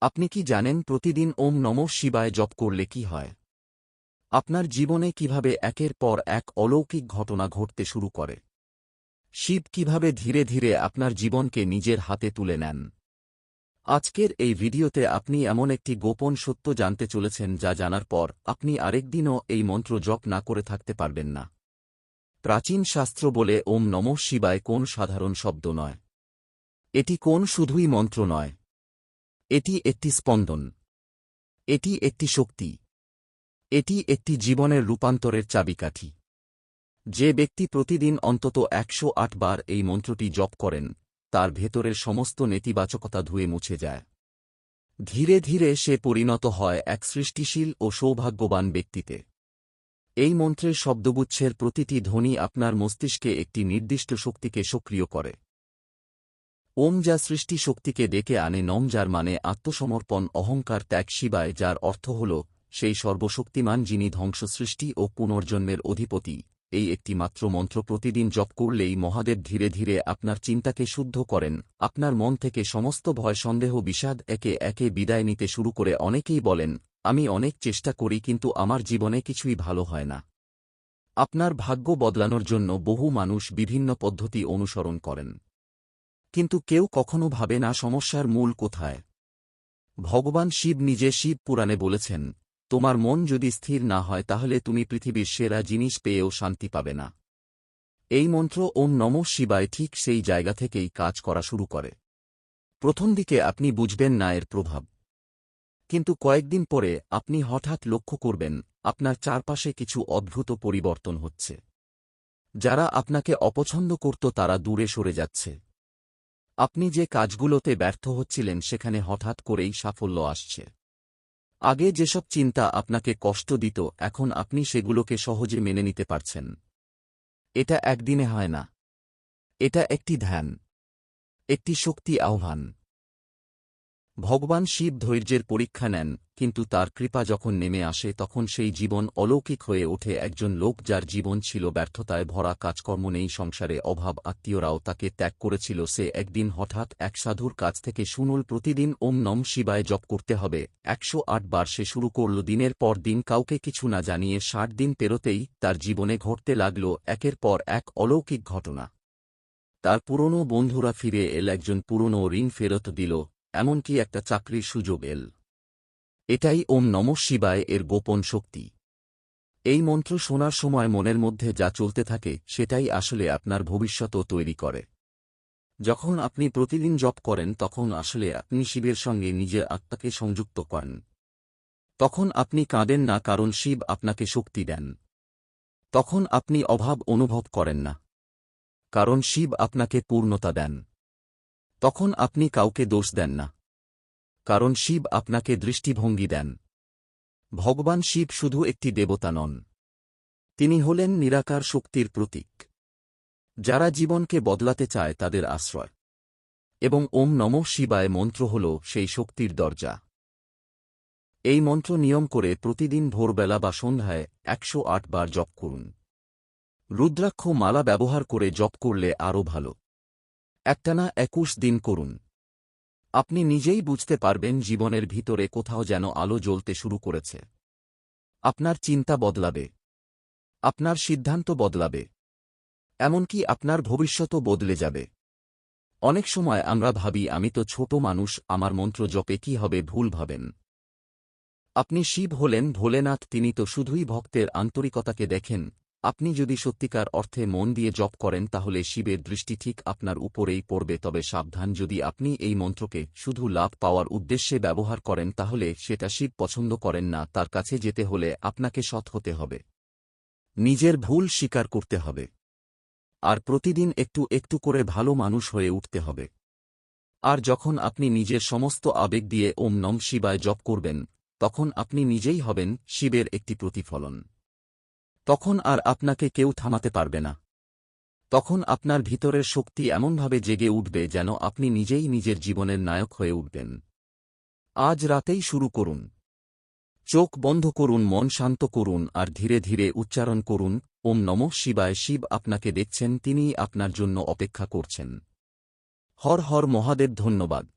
আপনি কি জানেন প্রতিদিন ওম নম শিবায় জপ করলে কি হয়? আপনার জীবনে কীভাবে একের পর এক অলৌকিক ঘটনা ঘটতে শুরু করে? শিব কীভাবে ধীরে ধীরে আপনার জীবনকে নিজের হাতে তুলে নেন? আজকের এই ভিডিওতে আপনি এমন একটি গোপন সত্য জানতে চলেছেন যা জানার পর আপনি আরেকদিনও এই মন্ত্র জপ না করে থাকতে পারবেন না। প্রাচীন শাস্ত্র বলে ওম নম শিবায় কোন সাধারণ শব্দ নয়। এটি কোন শুধুই মন্ত্র নয়। এটি একটি স্পন্দন। এটি একটি শক্তি। এটি একটি জীবনের রূপান্তরের চাবিকাঠি। যে ব্যক্তি প্রতিদিন অন্তত একশো আট বার এই মন্ত্রটি জপ করেন, তার ভেতরের সমস্ত নেতিবাচকতা ধুয়ে মুছে যায়। ধীরে ধীরে সে পরিণত হয় এক সৃষ্টিশীল ও সৌভাগ্যবান ব্যক্তিতে। এই মন্ত্রের শব্দগুচ্ছের প্রতিটি ধ্বনি আপনার মস্তিষ্কে একটি নির্দিষ্ট শক্তিকে সক্রিয় করে। ওম যা সৃষ্টি শক্তিকে ডেকে আনে নম যার মানে আত্মসমর্পণ, অহংকার ত্যাগ শিবায়, যার অর্থ হল সেই সর্বশক্তিমান যিনি ধ্বংস সৃষ্টি ও পুনর্জন্মের অধিপতি। এই একটি মাত্র মন্ত্র প্রতিদিন জপ করলেই মহাদেব ধীরে ধীরে আপনার চিন্তাকে শুদ্ধ করেন। আপনার মন থেকে সমস্ত ভয়, সন্দেহ, বিষাদ একে একে বিদায় নিতে শুরু করে অনেকেই বলেন, আমি অনেক চেষ্টা করি, কিন্তু আমার জীবনে কিছুই ভালো হয় না। আপনার ভাগ্য বদলানোর জন্য বহু মানুষ বিভিন্ন পদ্ধতি অনুসরণ করেন। কিন্তু কেউ কখনো ভাবে না সমস্যার মূল কোথায়। ভগবান শিব নিজে শিব পুরাণে বলেছেন, তোমার মন যদি স্থির না হয় তাহলে তুমি পৃথিবীর সেরা জিনিস পেয়েও শান্তি পাবে না। এই মন্ত্র ওম নম শিবায় ঠিক সেই জায়গা থেকেই কাজ করা শুরু করে। প্রথম দিকে আপনি বুঝবেন না এর প্রভাব। কিন্তু কয়েকদিন পরে আপনি হঠাৎ লক্ষ্য করবেন, আপনার চারপাশে কিছু অদ্ভুত পরিবর্তন হচ্ছে। যারা আপনাকে অপছন্দ করত তারা দূরে সরে যাচ্ছে। আপনি যে কাজগুলোতে ব্যর্থ হচ্ছিলেন সেখানে হঠাৎ করেই সাফল্য আসছে। আগে যেসব চিন্তা আপনাকে কষ্ট দিত, এখন আপনি সেগুলোকে সহজে মেনে নিতে পারছেন। এটা একদিনে হয় না। এটা একটি ধ্যান। একটি শক্তি আহ্বান। ভগবান শিব ধৈর্যের পরীক্ষা নেন। কিন্তু তার কৃপা যখন নেমে আসে তখন সেই জীবন অলৌকিক হয়ে ওঠে একজন লোক যার জীবন ছিল ব্যর্থতায় ভরা কাজকর্ম নেই, সংসারে অভাব, আত্মীয়রাও তাকে ত্যাগ করেছিল। সে একদিন হঠাৎ এক সাধুর কাছ থেকে শুনুল প্রতিদিন ওম নম শিবায় জপ করতে হবে। একশো আট বার সে শুরু করল, দিনের পর দিন কাউকে কিছু না জানিয়ে ষাট দিন পেরোতেই তার জীবনে ঘটতে লাগল একের পর এক অলৌকিক ঘটনা। তার পুরনো বন্ধুরা ফিরে এল, একজন পুরনো ঋণ ফেরত দিল, এমনকি একটা চাকরির সুযোগ এল। এটাই ওম নম শিবায় এর গোপন শক্তি। এই মন্ত্র শোনার সময় মনের মধ্যে যা চলতে থাকে, সেটাই আসলে আপনার ভবিষ্যতও তৈরি করে। যখন আপনি প্রতিদিন জপ করেন, তখন আসলে আপনি শিবের সঙ্গে নিজের আত্মাকে সংযুক্ত করেন। তখন আপনি কাঁদেন না, কারণ শিব আপনাকে শক্তি দেন। তখন আপনি অভাব অনুভব করেন না, কারণ শিব আপনাকে পূর্ণতা দেন। তখন আপনি কাউকে দোষ দেন না। কারণ শিব আপনাকে দৃষ্টিভঙ্গি দেন। ভগবান শিব শুধু একটি দেবতা নন। তিনি হলেন নিরাকার শক্তির প্রতীক। যারা জীবনকে বদলাতে চায় তাদের আশ্রয়। এবং ওম নম শিবায় মন্ত্র হল সেই শক্তির দরজা। এই মন্ত্র নিয়ম করে প্রতিদিন ভোরবেলা বা সন্ধ্যায় একশো আট বার জপ করুন। রুদ্রাক্ষ মালা ব্যবহার করে জপ করলে আরও ভালো। একটানা একুশ দিন করুন। আপনি নিজেই বুঝতে পারবেন জীবনের ভিতরে কোথাও যেন আলো জ্বলতে শুরু করেছে। আপনার চিন্তা বদলাবে। আপনার সিদ্ধান্ত বদলাবে। এমনকি আপনার ভবিষ্যতও বদলে যাবে। অনেক সময় আমরা ভাবি, আমি তো ছোট মানুষ, আমার মন্ত্র জপে কি হবে, ভুল ভাবেন। আপনি শিব হলেন, ভোলেনাথ, তিনি তো শুধুই ভক্তের আন্তরিকতাকে দেখেন। আপনি যদি সত্যিকার অর্থে মন দিয়ে জপ করেন তাহলে শিবের দৃষ্টি ঠিক আপনার উপরেই পড়বে, তবে সাবধান যদি আপনি এই মন্ত্রকে শুধু লাভ পাওয়ার উদ্দেশ্যে ব্যবহার করেন তাহলে সেটা শিব পছন্দ করেন না, তার কাছে যেতে হলে আপনাকে সৎ হতে হবে। নিজের ভুল স্বীকার করতে হবে। আর প্রতিদিন একটু একটু করে ভালো মানুষ হয়ে উঠতে হবে। আর যখন আপনি নিজের সমস্ত আবেগ দিয়ে ওম নম শিবায় জপ করবেন, তখন আপনি নিজেই হবেন শিবের একটি প্রতিফলন। তখন আর আপনাকে কেউ থামাতে পারবে না। তখন আপনার ভিতরের শক্তি এমনভাবে জেগে উঠবে যেন আপনি নিজেই নিজের জীবনের নায়ক হয়ে উঠবেন। আজ রাতেই শুরু করুন। চোখ বন্ধ করুন, মন শান্ত করুন আর ধীরে ধীরে উচ্চারণ করুন, ওম নম শিবায়, শিব আপনাকে দেখছেন, তিনিই আপনার জন্য অপেক্ষা করছেন। হর হর মহাদেব, ধন্যবাদ।